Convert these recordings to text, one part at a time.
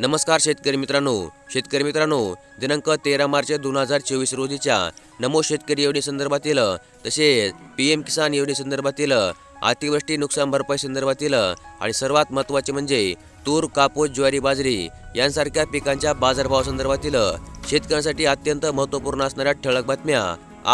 नमस्कार शेतकरी मित्रांनो. शेतकरी मित्रांनो दिनांक तेरा मार्च दोन हजार चोवीस रोजीच्या नमो शेतकरी योजनेसंदर्भातील तसेच पी एम किसान योजनेसंदर्भातील अतिवृष्टी नुकसान भरपाई संदर्भातील आणि सर्वात महत्त्वाचे म्हणजे तूर कापूस ज्वारी बाजरी यांसारख्या पिकांच्या बाजारभावासंदर्भातील शेतकऱ्यांसाठी अत्यंत महत्त्वपूर्ण असणाऱ्या ठळक बातम्या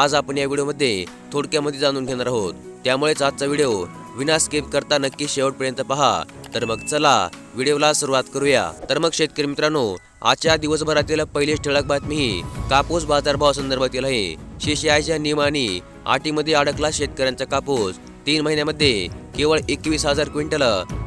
आज आपण या व्हिडिओमध्ये थोडक्यामध्ये जाणून घेणार आहोत. त्यामुळेच आजचा व्हिडिओ विना स्किप करता नक्की शेवटपर्यंत पहा. तर मग चला व्हिडिओला सुरुवात करूया. तर मग शेतकरी मित्रांनो आजच्या दिवसभरातील पहिली ठळक बातमी ही कापूस बाजारभाव संदर्भातील आहे. शेषायच्या नियमाने आटीमध्ये अडकला शेतकऱ्यांचा कापूस. तीन महिन्यामध्ये केवळ एकवीस हजार क्विंटल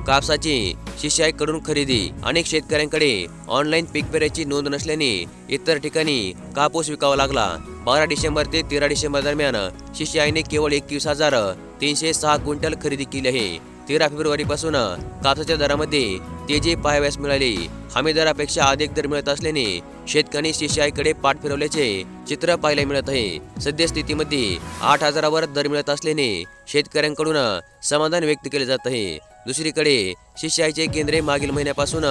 कापसाची शिष्याईकडून खरेदी. अनेक शेतकऱ्यांकडे ऑनलाईन पीक पेऱ्याची नोंद नसल्याने इतर ठिकाणी कापूस विकावा लागला. बारा डिसेंबर ते तेरा डिसेंबर दरम्यान शिष्याईने केवळ एकवीस हजार तीनशे सहा क्विंटल खरेदी केली आहे. तेरा फेब्रुवारीपासून कापसाच्या दरामध्ये तेजी पाहाव्यास मिळाली. हमी दरापेक्षा अधिक दर मिळत असल्याने शेतकऱ्यांनी शिष्याईकडे पाठ फिरवल्याचे चित्र पाहायला मिळत आहे. सद्यस्थितीमध्ये आठ हजारावर दर मिळत असल्याने शेतकऱ्यांकडून समाधान व्यक्त केले जात आहे. दुसरीकडे शिष्याईचे केंद्रे मागील महिन्यापासून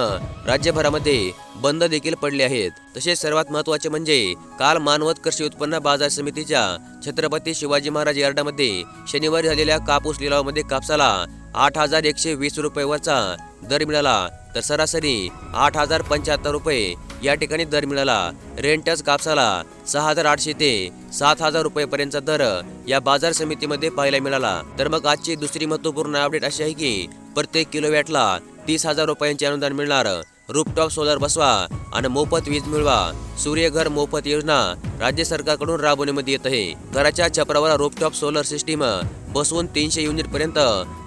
राज्यभरामध्ये बंद देखील पडले आहेत. तसेच सर्वात महत्त्वाचे म्हणजे काल मानवत कृषी उत्पन्न बाजार समितीच्या छत्रपती शिवाजी महाराज यार्डामध्ये शनिवारी झालेल्या कापूस लिलावामध्ये कापसाला आठ हजार एकशे वीस रुपयेवरचा दर मिळाला तर सरासरी आठ हजार पंच्याहत्तर रुपये या ठिकाणी दर मिळाला. रेंटच कापसाला सहा हजार आठशे ते सात हजार रुपयेपर्यंतचा दर या बाजार समितीमध्ये पाहायला मिळाला. तर मग आजची दुसरी महत्त्वपूर्ण अपडेट अशी आहे की प्रत्येक किलोवॅटला तीस हजार रुपयांचे अनुदान मिळणार. रूपटॉप सोलर बसवा आणि मोफत वीज मिळवा. सूर्यघर मोफत योजना. राज्य सरकारकडून राबवण्यामध्ये येत आहे. घराच्या छपरावर रूपटॉप सोलर सिस्टीम बसवून तीनशे युनिट पर्यंत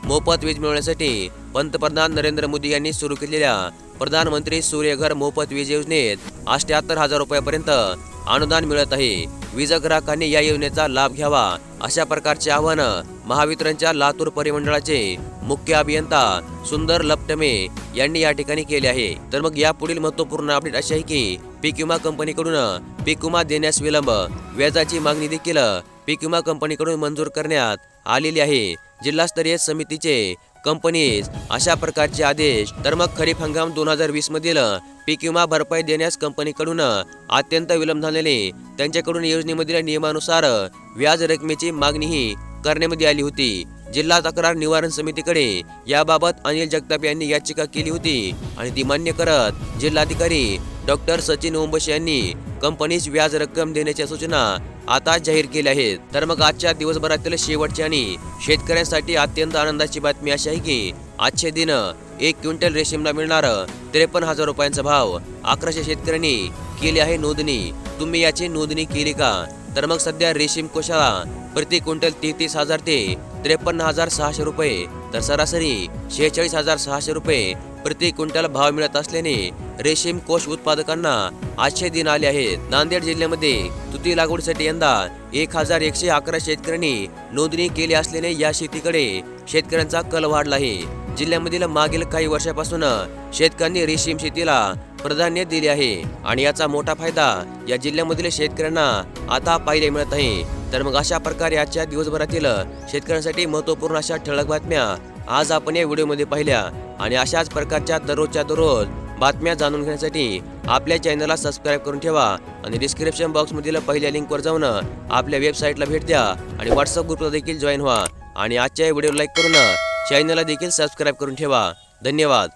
मोफत वीज मिळवण्यासाठी पंतप्रधान नरेंद्र मोदी यांनी सुरू केलेल्या प्रधानमंत्री सूर्यघर मोफत वीज योजनेत अष्ट्याहत्तर हजार रुपयापर्यंत अनुदान मिळत आहे. वीज ग्राहकांनी या योजनेचा लाभ घ्यावा अशा प्रकारचे आव्हान महावितरणच्या लातूर परिमंडळाचे मुख्य अभियंता सुंदर लपटमे यांनी या ठिकाणी केले आहे. तर मग या पुढील महत्त्वपूर्ण अपडेट अशी आहे की पीक विमा कंपनीकडून पीक विमा देण्यास विलंब. व्याजाची मागणी देखील पीक विमा कंपनीकडून मंजूर करण्यात आलेली आहे. जिल्हास्तरीय समितीचे कंपनीज. अशा प्रकारचे आदेश तर मग खरीप हंगाम दोन हजार वीस मधील पीक विमा भरपाई देण्यास कंपनीकडून अत्यंत विलंब झालेले. त्यांच्याकडून योजनेमधील नियमानुसार व्याज रकमेची मागणीही करण्यामध्ये आली होती. जिल्हा तक्रार निवारण समितीकडे याबाबत अनिल जगताप यांनी याचिका केली होती आणि ती मान्य करत जिल्हाधिकारी डॉक्टर सचिन ओंबश यांनी कंपनीस व्याज रक्कम देण्याच्या सूचना आता जाहीर केले आहेत. तर मग आजच्या दिवसभरातील शेवटची आणि शेतकऱ्यांसाठी अत्यंत आनंदाची बातमी अशी आहे की आजचे दिन एक क्विंटल रेशीमला मिळणार त्रेपन्न हजार रुपयांचा भाव. अकराशे शेतकऱ्यांनी केली आहे नोंदणी. तुम्ही याची नोंदणी केली का? तर मग सध्या रेशीम कोशाला प्रति क्विंटल तेहतीस हजार ते त्रेपन्न हजार सहाशे रुपये. तर सरासरी शेहेचाळीस हजार सहाशे रुपये प्रति क्विंटल भाव मिळत असल्याने रेशीम कोष उत्पादकांना आजचे दिन आले आहेत. नांदेड जिल्ह्यामध्ये तुती लागवडीसाठी यंदा एक हजार एकशे अकरा शेतकऱ्यांनी नोंदणी केली असल्याने या शेतीकडे शेतकऱ्यांचा कल वाढला आहे. जिल्ह्यामधील मागील काही वर्षापासून शेतकऱ्यांनी रेशीम शेतीला प्राधान्य दिले आहे आणि याचा मोठा फायदा या जिल्ह्यामधील शेतकऱ्यांना आता पाहायला मिळत आहे. तर मग अशा प्रकारे आजच्या दिवसभरातील शेतकऱ्यांसाठी महत्त्वपूर्ण अशा ठळक बातम्या आज आपण या व्हिडिओमध्ये पाहिल्या आणि अशाच प्रकारच्या दररोजच्या दररोज बातम्या जाणून घेण्यासाठी आपल्या चॅनलला सबस्क्राईब करून ठेवा आणि डिस्क्रिप्शन बॉक्समधील पहिल्या लिंकवर जाऊन आपल्या वेबसाईटला भेट द्या आणि व्हॉट्सअप ग्रुपला देखील जॉईन व्हा. आणि आजच्या व्हिडिओ लाईक करून चॅनलला देखील सबस्क्राईब करून ठेवा. धन्यवाद.